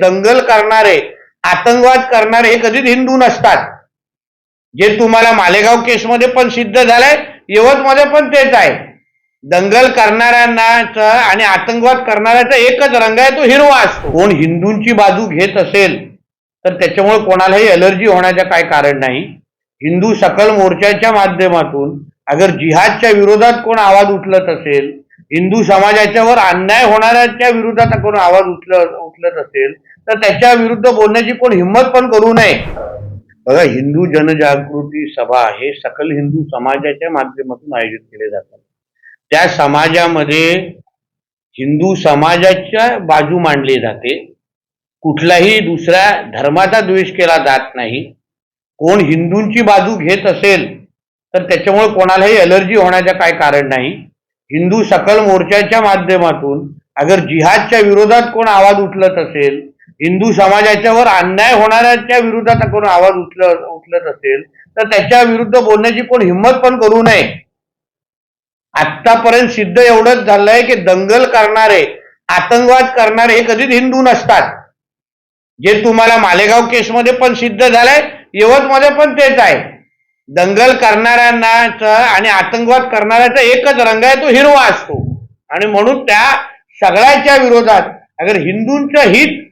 दंगल करणारे आतंकवाद करणारे हे कधीच हिंदू नसतात. जे तुम्हाला मालेगाव केसमध्ये पण सिद्ध झालंय यवतमध्ये पण तेच आहे. दंगल करणाऱ्यांना आणि आतंकवाद करणाऱ्याचा एकच रंग आहे तो हिरवा असतो. कोण हिंदूंची बाजू घेत असेल तर त्याच्यामुळे कोणालाही अलर्जी होण्याचं काय कारण नाही. हिंदू सकल मोर्चाच्या माध्यमातून अगर जिहादच्या विरोधात कोण आवाज उचलत असेल हिंदू समाजाच्यावर अन्याय होणाऱ्याच्या विरोधात कोण आवाज उचल उचलत असेल तर त्याच्या विरुद्ध बोलण्याची कोण हिंमत पण करू नये. बघा हिंदू जनजागृती सभा हे सकल हिंदू समाजाच्या माध्यमातून आयोजित केले जातात. त्या समाजामध्ये हिंदू समाजाच्या बाजू मांडली जाते. कुठलाही दुसऱ्या धर्माचा द्वेष केला जात नाही. कोण हिंदूंची बाजू घेत असेल तर त्याच्यामुळे कोणालाही अलर्जी होण्याचं काय कारण नाही. हिंदू सकल मोर्चाच्या माध्यमातून अगर जिहादच्या विरोधात कोण आवाज उठलत असेल हिंदू समाजाच्यावर अन्याय होणाऱ्याच्या विरोधात कोण आवाज उठल उठलत असेल तर त्याच्या विरुद्ध बोलण्याची कोण हिंमत पण करू नये. आतापर्यंत सिद्ध एवढंच झालंय की दंगल करणारे आतंकवाद करणारे हे कधीच हिंदू नसतात. जे तुम्हाला मालेगाव केसमध्ये पण सिद्ध झालंय यवतमध्ये पण तेच आहे. दंगल करणाऱ्यांनाच आणि आतंकवाद करणाऱ्याचा एकच रंग आहे तो हिरवा असतो. आणि म्हणून त्या सगळ्याच्या विरोधात अगर हिंदूंचं हित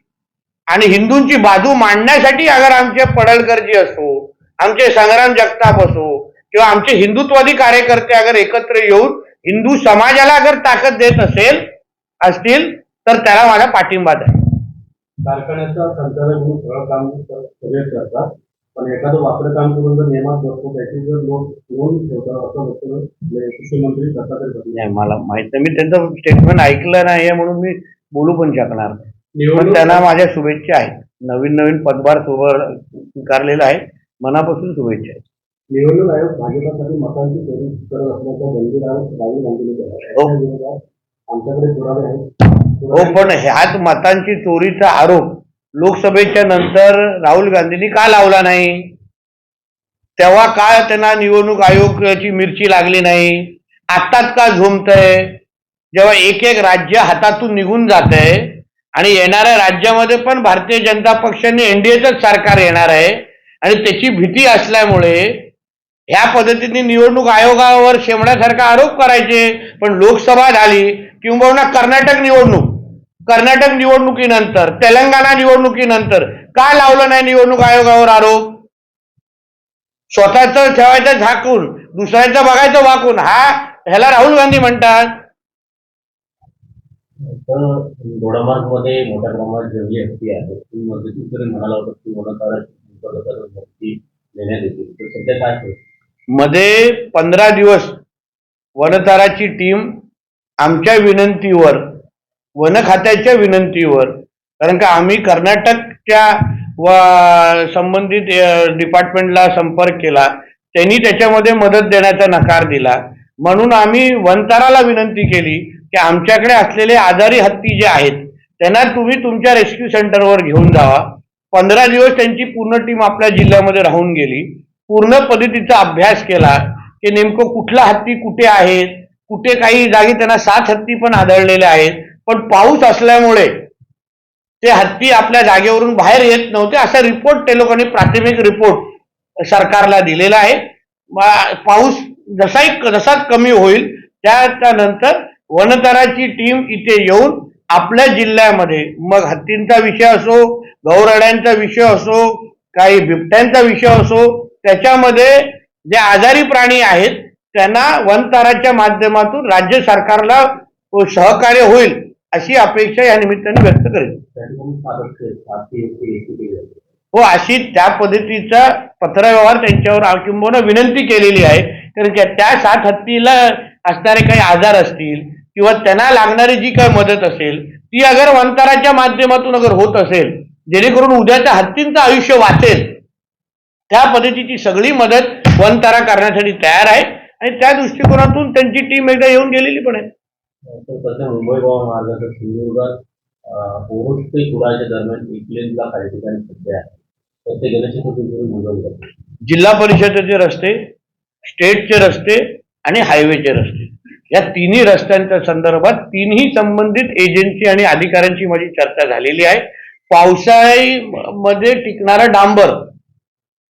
आणि हिंदूंची बाजू मांडण्यासाठी अगर आमचे पडळकरजी असो आमचे संग्राम जगताप असो किंवा आमचे हिंदुत्वादी कार्यकर्ते अगर एकत्र येऊन हिंदू समाजाला अगर ताकद देत असेल असतील तर त्याला माझा पाठिंबा द्या. कारखान्याचा संचालक म्हणून सगळं काम करतात. पण एखादं वाकडं काम करून जर नियमात बसतो त्याची जर लोक नोंद ठेवतात असं वक्तव्य म्हणजे कृषी मंत्री दत्तात्रय भरणे नाही मला माहीत नाही. मी त्यांचं स्टेटमेंट ऐकलं नाही म्हणून मी बोलू पण शकणार नाही. पण त्यांना माझ्या शुभेच्छा आहेत. नवीन नवीन पदभार सोबत स्वीकारलेला आहे. मनापासून शुभेच्छा आहेत. निवडणूक आयोग भाजपासाठी मतांची चोरी करत असल्याचा गंभीर आरोप राहुल गांधीने केला आहे. हो. आमच्याकडे पुरावे आहेत. हो पण ह्याच मतांची चोरीचा आरोप लोकसभेच्या नंतर राहुल गांधींनी का लावला नाही? तेव्हा का त्यांना निवडणूक आयोगाची मिरची लागली नाही? आत्ताच का झोमतय जेव्हा एक एक राज्य हातातून निघून जात आहे आणि येणाऱ्या राज्यामध्ये पण भारतीय जनता पक्षाने एनडीएचंच सरकार येणार आहे आणि त्याची भीती असल्यामुळे ह्या पद्धतीने निवडणूक आयोगावर शेमण्यासारखा आरोप करायचे पण लोकसभा झाली किंबहुना कर्नाटक निवडणूक. कर्नाटक निवडणुकीनंतर तेलंगणा निवडणुकीनंतर का लावलं नाही निवडणूक आयोगावर आरोप? स्वतःच ठेवायचं झाकून दुसऱ्याचं बघायचं वाकून हा? ह्याला राहुल गांधी म्हणतात. मध्ये मोठ्या प्रमाणात जेवढी आहे ती म्हणाला होता की देण्यात येतील तर सध्या काय? मध्ये पंधरा दिवस वनताराची टीम आमच्या विनंतीवर वन खात्याच्या विनंतीवर. कारण का आम्ही कर्नाटकच्या व संबंधित डिपार्टमेंटला संपर्क केला. त्यांनी त्याच्यामध्ये मदत देण्याचा नकार दिला. म्हणून आम्ही वनताराला विनंती केली की आमच्याकडे असलेले आजारी हत्ती जे आहेत त्यांना तुम्ही तुमच्या रेस्क्यू सेंटरवर घेऊन जावा. पंधरा दिवस त्यांची पूर्ण टीम आपल्या जिल्ह्यामध्ये राहून गेली. पूर्ण पद्धतीचा अभ्यास केला की नेमकं कुठला हत्ती कुठे आहेत कुठे काही जागी त्यांना सात हत्ती पण आढळलेले आहेत. पण पाऊस असल्यामुळे ते हत्ती आपल्या जागेवरून बाहेर येत नव्हते. असा रिपोर्ट ते लोकांनी प्राथमिक रिपोर्ट सरकारला दिलेला आहे. पाऊस जसाही जसाच कमी होईल त्यानंतर वनतराची टीम इथे येऊन आपल्या जिल्ह्यामध्ये मग हत्तींचा विषय असो गौरड्यांचा विषय असो काही बिबट्यांचा विषय असो त्याच्यामध्ये जे आजारी प्राणी आहेत त्यांना वनताराच्या माध्यमातून राज्य सरकारला सहकार्य होईल. अशी अपेक्षा या निमित्ताने व्यक्त करेल हो अशी त्या पद्धतीचा पत्रव्यवहार त्यांच्यावर आ- किंबहुना विनंती केलेली आहे. कारण की त्या सात हत्तीला असणारे काही आजार असतील किंवा त्यांना लागणारी जी काही मदत असेल ती अगर वंताराच्या माध्यमातून अगर होत असेल जेणेकरून उद्याच्या हत्तींचं आयुष्य वाचेल त्या पद्धतीची सगळी मदत वनतारा करण्यासाठी तयार आहे. आणि त्या दृष्टिकोनातून त्यांची टीम एकदा येऊन गेलेली पण आहे. तर सध्या मुंबई गोवा मार्गाचा सिंधुदुर्गात ओरोस ते कुडाळच्या दरम्यान इकलेनला काही ठिकाणी सध्या आहे तर ते गणेश चतुर्थी जाते जिल्हा परिषदेचे रस्ते स्टेटचे रस्ते आणि हायवेचे रस्ते. या तिन्ही रस्त्यांच्या संदर्भात तिन्ही संबंधित एजन्सी आणि अधिकाऱ्यांची माझी चर्चा झालेली आहे. पावसाळ्यामध्ये टिकणारं डांबर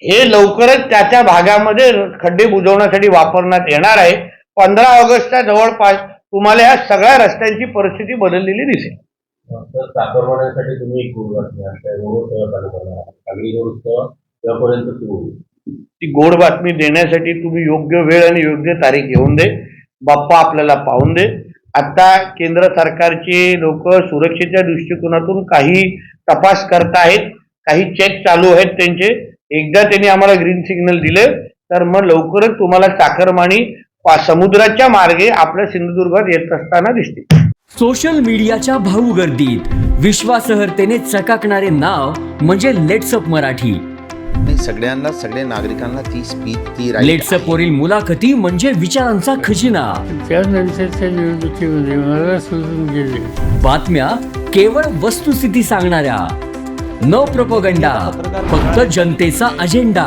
हे लवकरच त्या त्या भागामध्ये खड्डे बुजवण्यासाठी वापरण्यात येणार आहे. पंधरा ऑगस्टच्या जवळपास तुम्हाला या सगळ्या रस्त्यांची परिस्थिती बदललेली दिसेल. तुम्ही ती गोड. बातमी देण्यासाठी तुम्ही योग्य वेळ आणि योग्य तारीख घेऊन दे. बाप्पा आपल्याला पाहून दे. आता केंद्र सरकारचे लोक सुरक्षेच्या दृष्टिकोनातून काही तपास करत आहेत. काही चेक चालू आहेत त्यांचे. एकदा त्यांनी आम्हाला ग्रीन सिग्नल दिले तर मग लवकरच तुम्हाला पा- समुद्राच्या मार्गे आपल्या सिंधुदुर्गात येत असताना दिसतील सोशल मीडियाच्या भाऊ गर्दीत विश्वासार्हतेने चकाकणारे नाव म्हणजे लेट्सअप मराठी. सगळ्यांना सगळ्या नागरिकांना ती स्पीच ती लेट्सअप. वरील मुलाखती म्हणजे विचारांचा खजिना. त्यानंतरच्या निवडणुकीमध्ये मला सोडून गेले. बातम्या केवळ वस्तुस्थिती सांगणाऱ्या. न प्रपोगंडा फक्त जनतेचा अजेंडा